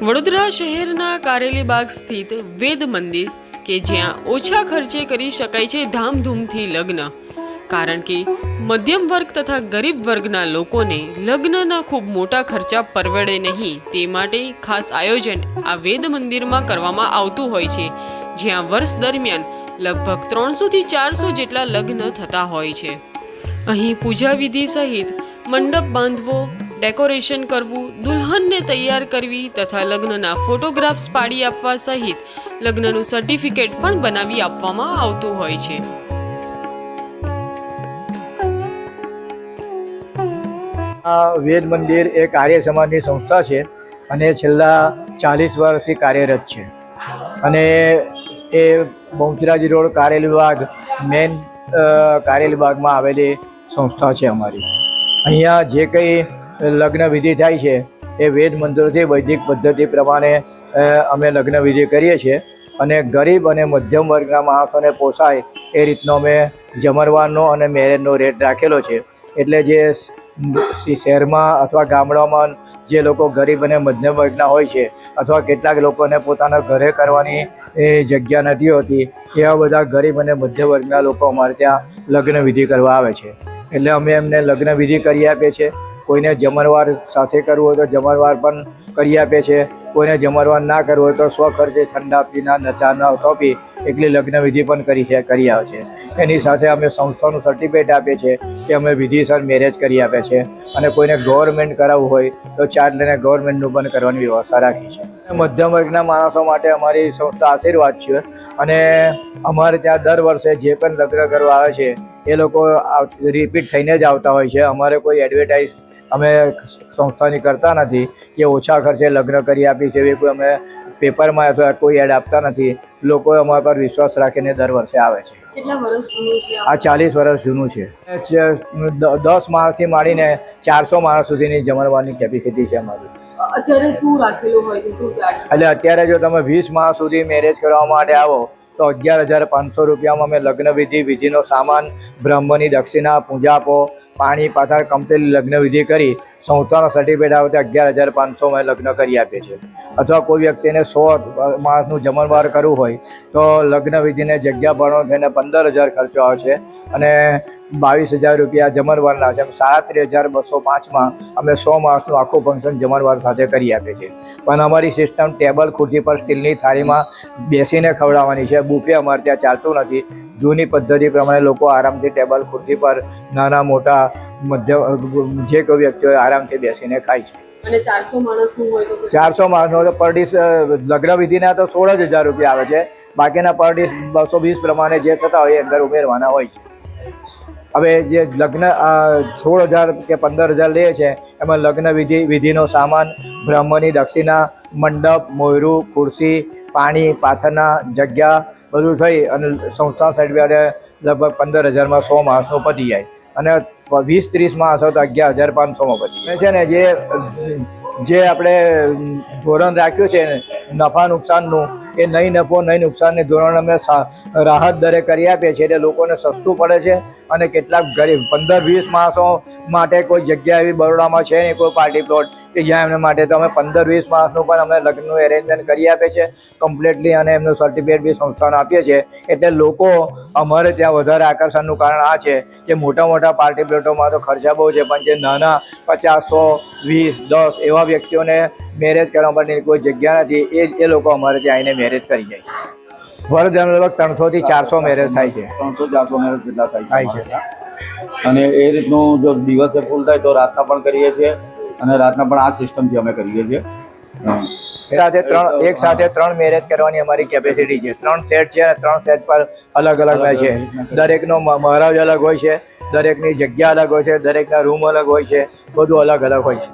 વડોદરા શહેરના કારેલીબાગ સ્થિત વેદ મંદિર, કે જ્યાં ઓછા ખર્ચે કરી શકાય છે ધામધૂમથી લગ્ન. કારણ કે મધ્યમ વર્ગ તથા ગરીબ વર્ગના લોકોને લગ્નના ખૂબ મોટા ખર્ચા પરવડે નહીં, તે માટે ખાસ આયોજન આ વેદ મંદિરમાં કરવામાં આવતું હોય છે, જ્યાં વર્ષ દરમિયાન લગભગ ત્રણસોથી ચારસો જેટલા લગ્ન થતા હોય છે. અહીં પૂજા વિધિ સહિત મંડપ બાંધવો ડેકોરેશન કરવું, દુલ્હનને તૈયાર કરવી તથા લગ્નના ફોટોગ્રાફ્સ પાડી આપવા સહિત લગ્નનું સર્ટિફિકેટ પણ બનાવી આપવામાં આવતું હોય છે. આ વેદ મંદિર એ કાર્ય સમાજની સંસ્થા છે અને છેલ્લા ચાલીસ વર્ષથી કાર્યરત છે. અને એ બહુચરાજી રોડ કારેલી બાગ મેન કારેલી બાગમાં આવેલી સંસ્થા છે અમારી. અહીંયા જે કંઈ લગ્ન વિધિ થાય છે. એ વેદ મંત્રોથી, વૈદિક પદ્ધતિ પ્રમાણે અમે લગ્ન વિધિ કરીએ છીએ. અને ગરીબ અને મધ્યમ વર્ગના માણસોને પોસાય એ રીતનો અમે જમરવાનો અને મેરેજનો રેટ રાખેલો છે. એટલે જે શહેરમાં અથવા ગામડામાં જે લોકો ગરીબ અને મધ્યમ વર્ગના હોય છે અથવા કેટલાક લોકોને પોતાના ઘરે કરવાની એ જગ્યા નથી હોતી, એવા બધા ગરીબ અને મધ્યમ વર્ગના લોકો અમારે ત્યાં લગ્ન વિધિ કરવા આવે છે. એટલે અમે એમને લગ્ન વિધિ કરી આપીએ છીએ. કોઈને જમણવાર સાથે કરવું હોય તો જમણવાર પણ કરી આપે છે. કોઈને જમણવાર ના કરવું હોય તો સ્વખર્ચે ઠંડા પીના નચાના ટોપી એકલી લગ્ન વિધિ પણ કરી છે, કરી આવે છે. એની સાથે અમે સંસ્થાનું સર્ટિફિકેટ આપીએ છીએ કે અમે વિધિસર મેરેજ કરી આપે છે. અને કોઈને ગવર્મેન્ટ કરાવવું હોય તો ચાર્જ લઈને ગવર્મેન્ટનું પણ કરવાની વ્યવસ્થા રાખી છે. મધ્યમ વર્ગના માણસો માટે અમારી સંસ્થા આશીર્વાદ છે. અને અમારે ત્યાં દર વર્ષે જે પણ લગ્ન કરવા આવે છે, એ લોકો રિપીટ થઈને જ આવતા હોય છે. અમારે કોઈ એડવર્ટાઇઝ અમે સંસ્થાની કરતા નથી કે ઓછા ખર્ચે લગ્ન કરી આપી છે એવી કોઈ અમે પેપરમાં અથવા કોઈ એડ આપતા નથી. લોકો અમારા પર વિશ્વાસ રાખીને દર વર્ષે આવે છે. આ ચાલીસ વર્ષ જૂનું છે. દસ માણસથી માંડીને ચારસો માણસ સુધીની જમણવાની કેપેસિટી છે અમારી. અત્યારે શું રાખેલું હોય છે શું એટલે અત્યારે જો તમે વીસ માણસ સુધી મેરેજ કરવા માટે આવો તો અગિયાર હજાર પાંચસો રૂપિયામાં અમે લગ્ન વિધિ વિધિનો સામાન બ્રહ્મની દક્ષિણા પૂજાપો પાણી પાછળ કમ્પ્લીટ લગ્ન વિધિ કરી સંસ્થાનો સર્ટિફિકેટ આવે તો અગિયાર હજાર પાંચસોમાં લગ્ન કરી આપે છે. અથવા કોઈ વ્યક્તિને સો માણસનું જમણવાર કરવું હોય, તો લગ્ન વિધિને જગ્યા ભરણો થઈને પંદર હજાર ખર્ચો આવે છે અને બાવીસ હજાર રૂપિયા જમણવારના છે. સાડત્રીસ હજાર બસો પાંચમાં અમે સો માણસનું આખું ફંક્શન જમણવાર સાથે કરી આપીએ છીએ પણ અમારી સિસ્ટમ ટેબલ ખુરશી પર સ્ટીલની થાળીમાં બેસીને ખવડાવવાની છે. બુફે અમારે ત્યાં ચાલતું નથી. જૂની પદ્ધતિ પ્રમાણે લોકો આરામથી ટેબલ ખુરશી પર નાના મોટા મધ્ય જે કોઈ વ્યક્તિઓ આરામથી બેસીને ખાય છે. અને ચારસો માણસનું હોય તો ચારસો માણસનો તો પર ડીશ લગ્ન વિધિના તો સોળ જ હજાર રૂપિયા આવે છે. બાકીના પર ડીશ બસો વીસ પ્રમાણે જે થતા હોય એ અંદર ઉમેરવાના હોય છે. હવે જે લગ્ન સોળ હજાર કે પંદર હજાર લે છે એમાં લગ્ન વિધિ વિધિનો સામાન બ્રહ્મની દક્ષિણા મંડપ મોયરું ખુરશી પાણી પાથરના જગ્યા બધું થઈ અને સંસ્થા સાઈડ લગભગ પંદર હજારમાં સો માણસનું પતી જાય. અને વીસ ત્રીસમાં માણસ તો અગિયાર હજાર પાંચસોમાં પછી છે ને, જે જે આપણે ધોરણ રાખ્યું છે, નફા નુકસાનનું એ નહીં નફો, નહીં નુકસાનને ધોરણ અમે રાહત દરે કરી આપીએ છીએ. એટલે લોકોને સસ્તું પડે છે અને કેટલાક ગરીબ, પંદર, વીસ માણસો માટે કોઈ જગ્યા એવી બરોડામાં છે નહીં, કોઈ પાર્ટી પ્લોટ કે જ્યાં એમને માટે તો અમે પંદર, વીસ માણસનું પણ અમે લગ્નનું એરેન્જમેન્ટ કરી આપીએ છીએ. કમ્પ્લીટલી અને એમનું સર્ટિફિકેટ બી સંસ્થાને આપીએ છીએ. એટલે લોકો અમારે ત્યાં વધારે આકર્ષણનું કારણ આ છે કે મોટા મોટા પાર્ટી પ્લોટોમાં તો ખર્ચા બહુ છે, પણ જે નાના પચાસ સો વીસ, દસ એવા વ્યક્તિઓને મેરેજ કરવા માટેની કોઈ જગ્યા નથી. એ એ લોકો અમારે ત્યાં આવીને મેરેજ કરી જાય વર્ષ લગભગ ત્રણસોથી ચારસો મેરેજ થાય છે. ત્રણસો ચારસો મેરેજ જેટલા થાય છે. અને એ રીતનું જો દિવસે ફૂલ થાય તો રાતના પણ કરીએ છીએ અને રાતના પણ આ સિસ્ટમથી અમે કરીએ છીએ. સાથે ત્રણ એક સાથે ત્રણ મેરેજ કરવાની અમારી કેપેસિટી છે. ત્રણ સેટ છે અને ત્રણ સેટ પર અલગ અલગ હોય છે. દરેકનો મહારાજ અલગ હોય છે. દરેકની જગ્યા અલગ હોય છે. દરેકના રૂમ અલગ હોય છે. બધું અલગ અલગ હોય છે.